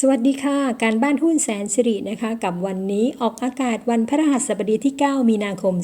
สวัสดีค่ะ การบ้านหุ้นแสนสิรินะคะ กับวันนี้ออกอากาศวันพฤหัสบดีที่ 9 มีนาคม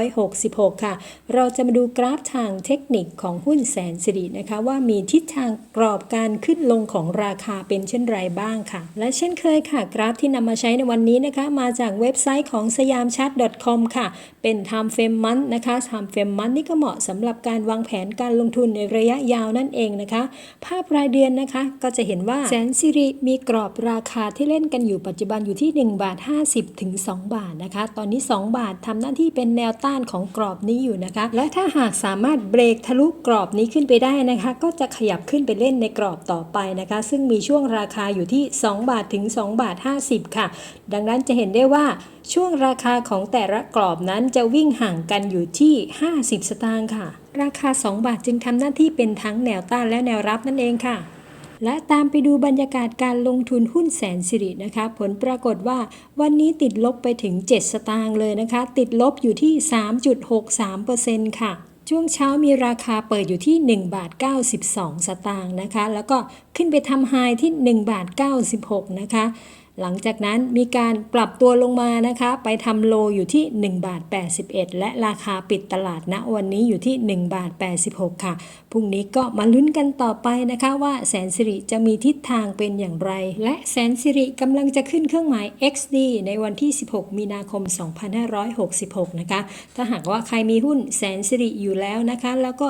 2566 ค่ะ เราจะมาดูกราฟทางเทคนิคของหุ้นแสนสิรินะคะ ว่ามีทิศทางกรอบการขึ้นลงของราคาเป็นเช่นไรบ้างค่ะ และเช่นเคยค่ะ กราฟที่นำมาใช้ในวันนี้นะคะ มาจากเว็บไซต์ของสยามชัด .com ค่ะ เป็น time frame month นะคะ time frame month นี่ก็เหมาะสำหรับการวางแผนการลงทุนในระยะยาวนั่นเองนะคะ ภาพรายเดือนนะคะก็จะเห็นว่าแสนสิริมีกรอบราคาที่เล่นกันอยู่ปัจจุบันอยู่ที่ 1 บาท 50 ถึง 2 บาทนะคะ ตอนนี้ 2 บาททำหน้าที่เป็นแนวต้านของกรอบนี้อยู่นะคะ และถ้าหากสามารถเบรกทะลุกรอบนี้ขึ้นไปได้นะคะ ก็จะขยับขึ้นไปเล่นในกรอบต่อไปนะคะ ซึ่งมีช่วงราคาอยู่ที่ 2 บาทถึง 2 บาท 50 ค่ะ ดังนั้นจะเห็นได้ว่าช่วงราคาของแต่ละกรอบนั้นจะวิ่งห่างกันอยู่ที่ 50 สตางค์ค่ะ ราคา 2 บาทจึงทำหน้าที่เป็นทั้งแนวต้านและแนวรับนั่นเองค่ะ และตามไปดูบรรยากาศการลงทุนหุ้นแสนสิรินะคะ ผลปรากฏว่าวันนี้ติดลบไปถึง 7 สตางค์เลยนะคะ ติดลบอยู่ที่ 3.63%ค่ะช่วงเช้ามีราคาเปิดอยู่ที่ 1 บาท 92 สตางค์นะคะ แล้วก็ขึ้นไปทำไฮที่ 1 บาท 96 นะคะ หลังจากนั้นมีการปรับตัวลงมานะคะ ไปทำโลอยู่ที่ 1 บาท 81 และราคาปิดตลาดณวันนี้อยู่ที่ 1 บาท 86 ค่ะ พรุ่งนี้ก็มาลุ้นกันต่อไปนะคะว่าแสนสิริจะมีทิศทางเป็นอย่างไร และแสนสิริกำลังจะขึ้นเครื่องหมาย XD ในวันที่ 16 มีนาคม 2566 นะคะ ถ้าหากว่าใครมีหุ้นแสนสิริอยู่แล้วนะคะ แล้วก็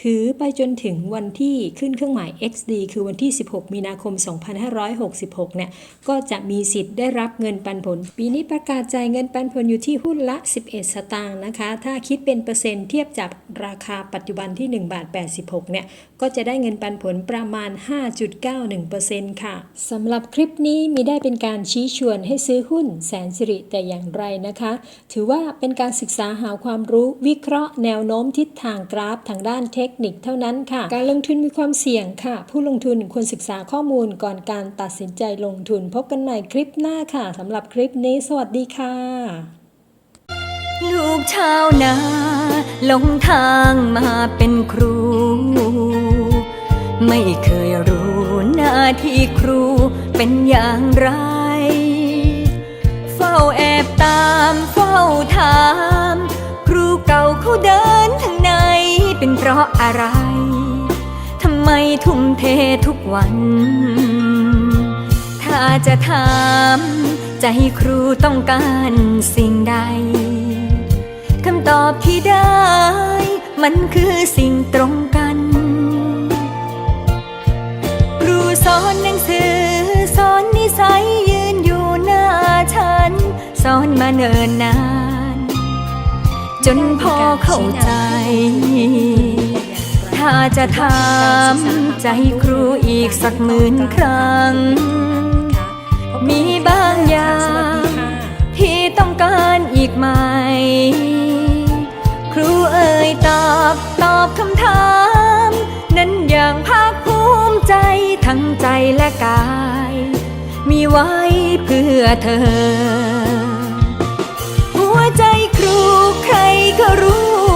ถือไปจนถึงวันที่ขึ้นเครื่องหมาย XD คือวันที่ 16 มีนาคม 2566 เนี่ย ก็จะมีสิทธิ์ได้รับเงินปันผล ปีนี้ประกาศจ่ายเงินปันผลอยู่ที่หุ้นละ 11 สตางค์นะคะ ถ้าคิดเป็นเปอร์เซ็นต์เทียบจากราคาปัจจุบันที่ 1 บาท 86 เนี่ย ก็จะได้เงินปันผลประมาณ 5.91%ค่ะ สำหรับคลิปนี้มีได้เป็นการชี้ชวนให้ซื้อหุ้นแสนสิริแต่อย่างไรนะคะ ถือว่าเป็นการศึกษาหาความรู้วิเคราะห์แนวโน้มทิศทางกราฟทางด้านเทคนิคเท่านั้นค่ะ การลงทุนมีความเสี่ยงค่ะ ผู้ลงทุนควรศึกษาข้อมูลก่อนการตัดสินใจลงทุน พบกันใหม่คลิปหน้าค่ะสำหรับคลิปนี้ สวัสดีค่ะ ลูกชาวนาหลงทางมาเป็นครู ไม่เคยรู้หน้าที่ครูเป็นอย่างไร เฝ้าแอบตาม ราะอะไร ทำไมทุ่มเททุกวัน ถ้าจะถามใจครูต้องการสิ่งใด คำตอบที่ได้ มันคือสิ่งตรงกัน ครูสอนหนังสือ สอนนิสัยยืนอยู่หน้าฉัน สอนมาเนิ่นนานจนพอเข้าใจ ถ้าจะถามใจครูอีกสักหมื่นครั้ง มีบางอย่างที่ต้องการอีกไหม ครูเอ่ยตอบตอบคำถาม นั้นอย่างภาคภูมิใจทั้งใจและกาย มีไว้เพื่อเธอ หัวใจครูใครก็รู้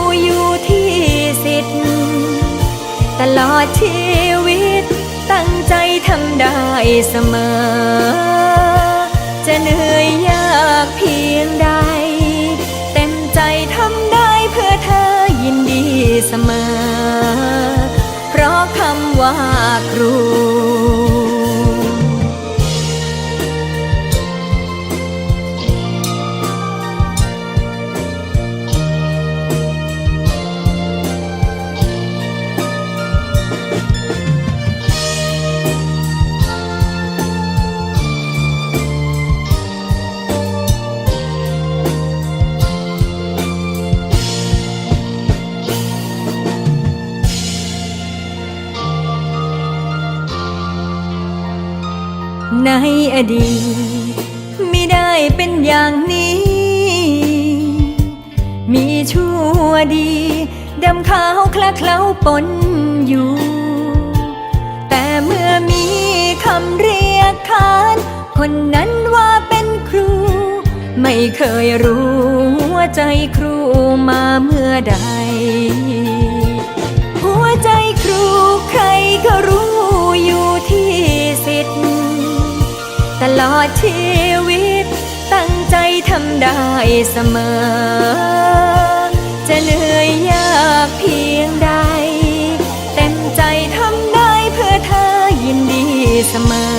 ตลอดชีวิต ตั้งใจทำได้เสมอ จะเหนื่อยยากเพียงใด อดีตไม่ได้เป็นอย่างนี้ มีชั่วดีดำขาวคละเคล้าปนอยู่ แต่เมื่อมีคำเรียกขานคนนั้นว่าเป็นครู ไม่เคยรู้ว่าใจครูมาเมื่อใด หัวใจครูใครก็รู้ อดชีวิต ตั้งใจทำได้เสมอ จะเหนื่อยยากเพียงใด เต็มใจทำได้เพื่อเธอยินดีเสมอ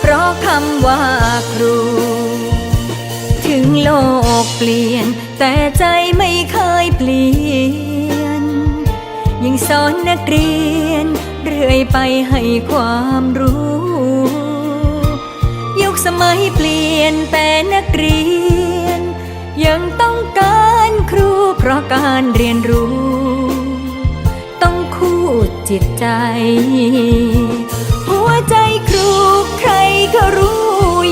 เพราะคำว่าครู ถึงโลกเปลี่ยน แต่ใจไม่เคยเปลี่ยนยังสอนนักเรียน เรื่อยไปให้ความรู้ มัยเปลี่ยนแต่นักเรียน ยังต้องการครูเพราะการเรียนรู้ ต้องคู่จิตใจ หัวใจครูใครก็รู้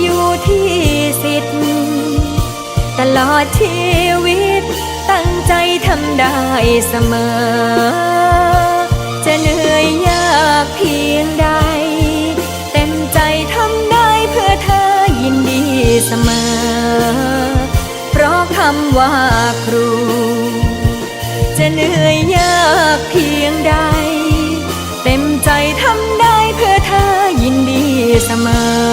อยู่ที่สิทธิ์ตลอดชีวิต ตั้งใจทำได้เสมอ จะเหนื่อยยากเพียงใดำว่าครู จะเหนื่อยยากเพียงใด เต็มใจทำได้เพื่อเธอยินดีเสมอ